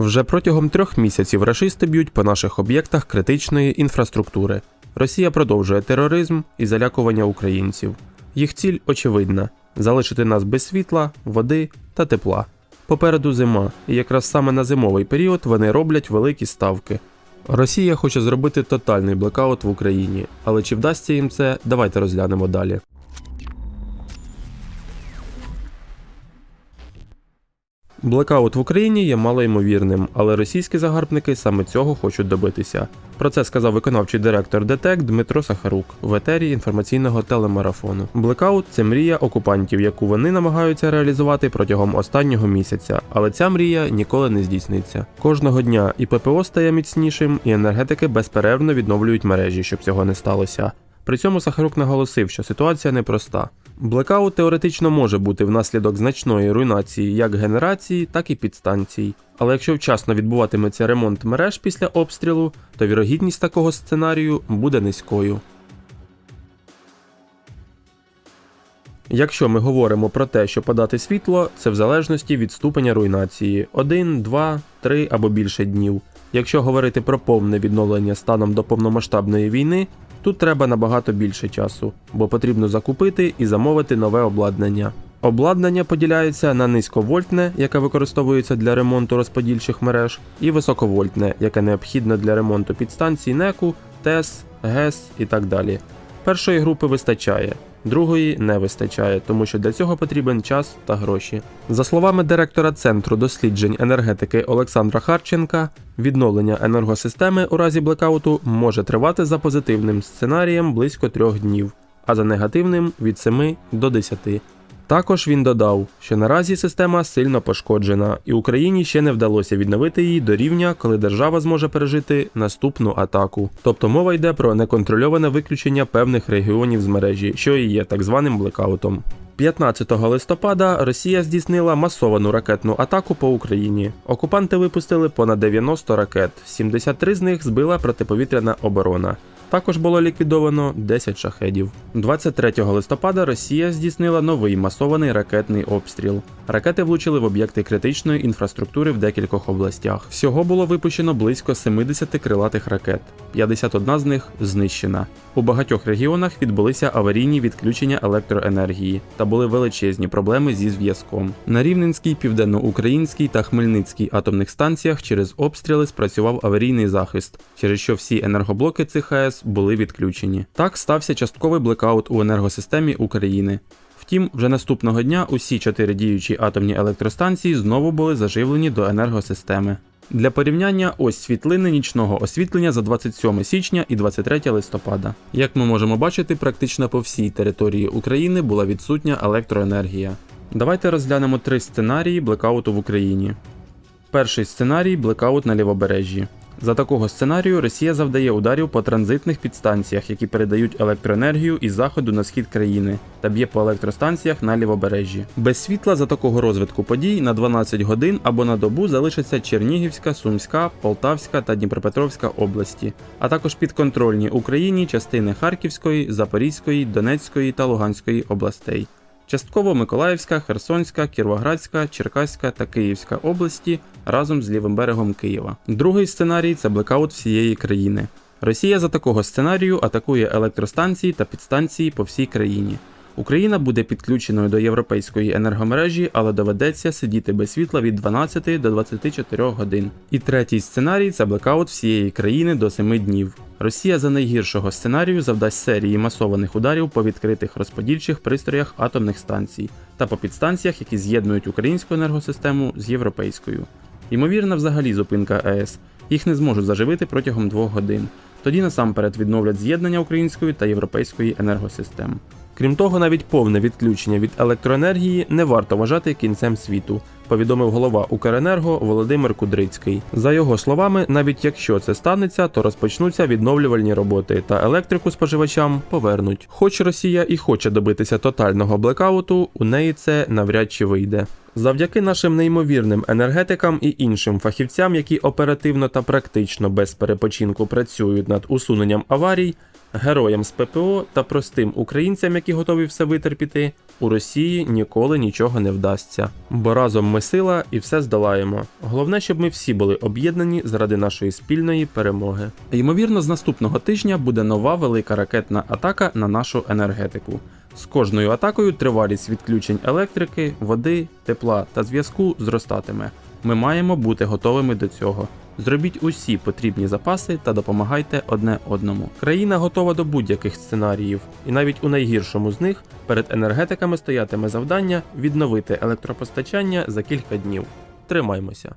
Вже протягом трьох місяців рашисти б'ють по наших об'єктах критичної інфраструктури. Росія продовжує тероризм і залякування українців. Їх ціль очевидна залишити нас без світла, води та тепла. Попереду зима, і якраз саме на зимовий період вони роблять великі ставки. Росія хоче зробити тотальний блекаут в Україні, але чи вдасться їм це, давайте розглянемо далі. Блекаут в Україні є малоймовірним, але російські загарбники саме цього хочуть добитися. Про це сказав виконавчий директор ДТЕК Дмитро Сахарук в етері інформаційного телемарафону. Блекаут це мрія окупантів, яку вони намагаються реалізувати протягом останнього місяця, але ця мрія ніколи не здійсниться. Кожного дня і ППО стає міцнішим, і енергетики безперервно відновлюють мережі, щоб цього не сталося. При цьому Сахарук наголосив, що ситуація непроста. Блекаут теоретично може бути внаслідок значної руйнації як генерації, так і підстанцій. Але якщо вчасно відбуватиметься ремонт мереж після обстрілу, то вірогідність такого сценарію буде низькою. Якщо ми говоримо про те, що подати світло, це в залежності від ступеня руйнації 1, 2, 3 або більше днів. Якщо говорити про повне відновлення станом до повномасштабної війни, тут треба набагато більше часу, бо потрібно закупити і замовити нове обладнання. Обладнання поділяється на низьковольтне, яке використовується для ремонту розподільчих мереж, і високовольтне, яке необхідно для ремонту підстанцій НЕКу, ТЕС, ГЕС і так далі. Першої групи вистачає, другої не вистачає, тому що для цього потрібен час та гроші. За словами директора Центру досліджень енергетики Олександра Харченка, відновлення енергосистеми у разі блекауту може тривати за позитивним сценарієм близько трьох днів, а за негативним від 7 до 10. Також він додав, що наразі система сильно пошкоджена, і Україні ще не вдалося відновити її до рівня, коли держава зможе пережити наступну атаку. Тобто мова йде про неконтрольоване виключення певних регіонів з мережі, що і є так званим блекаутом. 15 листопада Росія здійснила масовану ракетну атаку по Україні. Окупанти випустили понад 90 ракет, 73 з них збила протиповітряна оборона. Також було ліквідовано 10 шахедів. 23 листопада Росія здійснила новий масований ракетний обстріл. Ракети влучили в об'єкти критичної інфраструктури в декількох областях. Всього було випущено близько 70 крилатих ракет, 51 з них знищена. У багатьох регіонах відбулися аварійні відключення електроенергії та були величезні проблеми зі зв'язком. На Рівненській, Південноукраїнській та Хмельницькій атомних станціях через обстріли спрацював аварійний захист, через що всі енергоблоки цих АЕС були відключені. Так стався частковий блекаут у енергосистемі України. Втім, вже наступного дня усі чотири діючі атомні електростанції знову були заживлені до енергосистеми. Для порівняння ось світлини нічного освітлення за 27 січня і 23 листопада. Як ми можемо бачити, практично по всій території України була відсутня електроенергія. Давайте розглянемо три сценарії блекауту в Україні. Перший сценарій блекаут на лівобережжі. За такого сценарію Росія завдає ударів по транзитних підстанціях, які передають електроенергію із заходу на схід країни, та б'є по електростанціях на лівобережжі. Без світла за такого розвитку подій на 12 годин або на добу залишаться Чернігівська, Сумська, Полтавська та Дніпропетровська області, а також підконтрольні Україні частини Харківської, Запорізької, Донецької та Луганської областей. Частково Миколаївська, Херсонська, Кіровоградська, Черкаська та Київська області разом з лівим берегом Києва. Другий сценарій це блекаут всієї країни. Росія за такого сценарію атакує електростанції та підстанції по всій країні. Україна буде підключеною до європейської енергомережі, але доведеться сидіти без світла від 12 до 24 годин. І третій сценарій це блекаут всієї країни до 7 днів. Росія за найгіршого сценарію завдасть серії масованих ударів по відкритих розподільчих пристроях атомних станцій та по підстанціях, які з'єднують українську енергосистему з європейською. Ймовірна взагалі зупинка АЕС. Їх не зможуть заживити протягом двох годин. Тоді насамперед відновлять з'єднання української та європейської енергосистем. Крім того, навіть повне відключення від електроенергії не варто вважати кінцем світу, повідомив голова Укренерго Володимир Кудрицький. За його словами, навіть якщо це станеться, то розпочнуться відновлювальні роботи та електрику споживачам повернуть. Хоч Росія і хоче добитися тотального блекауту, у неї це навряд чи вийде. Завдяки нашим неймовірним енергетикам і іншим фахівцям, які оперативно та практично без перепочинку працюють над усуненням аварій, Героям з ППО та простим українцям, які готові все витерпіти, у Росії ніколи нічого не вдасться. Бо разом ми сила і все здолаємо. Головне, щоб ми всі були об'єднані заради нашої спільної перемоги. Ймовірно, з наступного тижня буде нова велика ракетна атака на нашу енергетику. З кожною атакою тривалість відключень електрики, води, тепла та зв'язку зростатиме. Ми маємо бути готовими до цього. Зробіть усі потрібні запаси та допомагайте одне одному. Країна готова до будь-яких сценаріїв, і навіть у найгіршому з них перед енергетиками стоятиме завдання відновити електропостачання за кілька днів. Тримаймося.